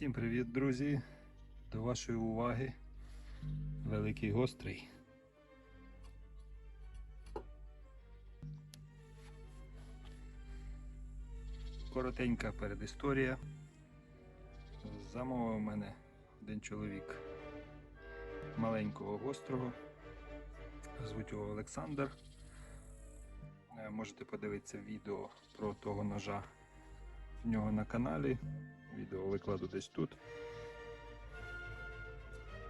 Всім привіт, друзі! До вашої уваги великий гострий. Коротенька передісторія. Замовив мене один чоловік маленького гострого. Звуть його Олександр. Е, Можете подивитися відео про того ножа в нього на каналі. Відео викладу десь тут.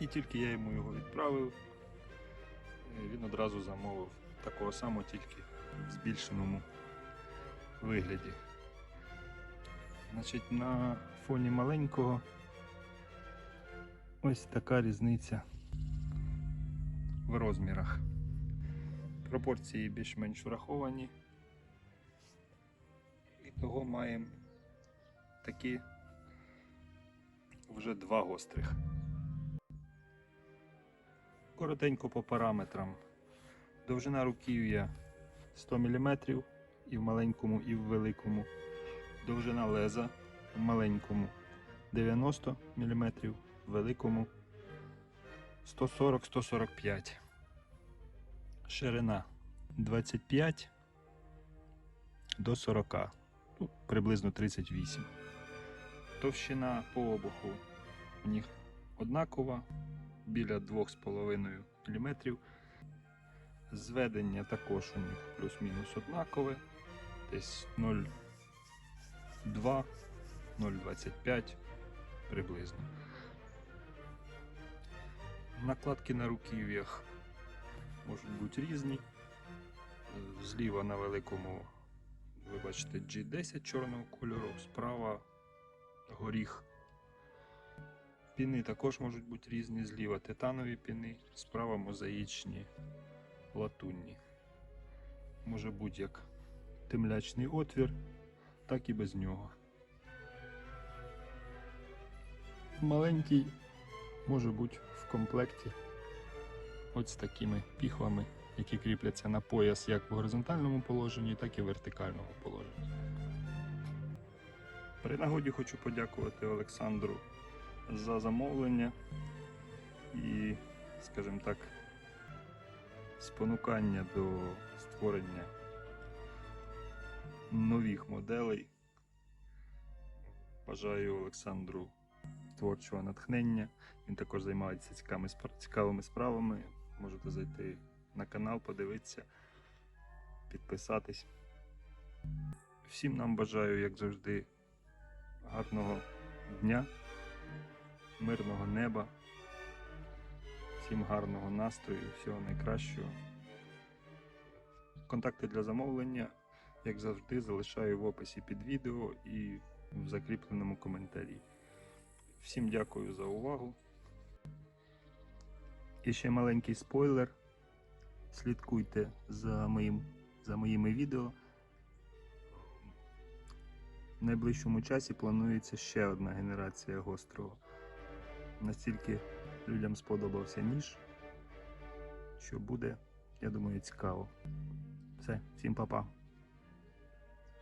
І тільки я йому його відправив, е, він одразу замовив такого самого, тільки в збільшеному вигляді. Значить, на фоні маленького ось така різниця в розмірах. Пропорції більш-менш враховані. І того маємо такі вже два гострих. Коротенько по параметрам. Довжина руків'я 100 мм і в маленькому, і в великому. Довжина леза в маленькому 90 мм, в великому 140-145 Ширина 25 до 40, ну, приблизно 38. Товщина по обуху них однакова, біля 2,5 мм. Зведення також у них плюс-мінус однакове, десь 0,2, 0,25 приблизно. Накладки на руків'ях можуть бути різні. Зліва на великому, ви бачите, G10 чорного кольору, справа горіх. Піни також можуть бути різні, зліва титанові піни, справа мозаїчні, латунні. Може бути як темлячний отвір, так і без нього. Маленький може бути в комплекті ось такими піхвами, які кріпляться на пояс як в горизонтальному положенні, так і в вертикальному положенні. При нагоді хочу подякувати Олександру за замовлення і, скажімо так, спонукання до створення нових моделей. Бажаю Олександру творчого натхнення. Він також займається цікавими, цікавими справами. Можете зайти на канал, подивитися, підписатись. Всім нам бажаю, як завжди, гарного дня, мирного неба, всім гарного настрою, всього найкращого. Контакти для замовлення, як завжди, залишаю в описі під відео і в закріпленому коментарі. Всім дякую за увагу. І ще маленький спойлер. Слідкуйте за, моїм, за моїми відео. В найближчому часі планується ще одна генерація гострого. Настільки людям сподобався ніж, що буде, я думаю, цікаво. Все, всім па-па.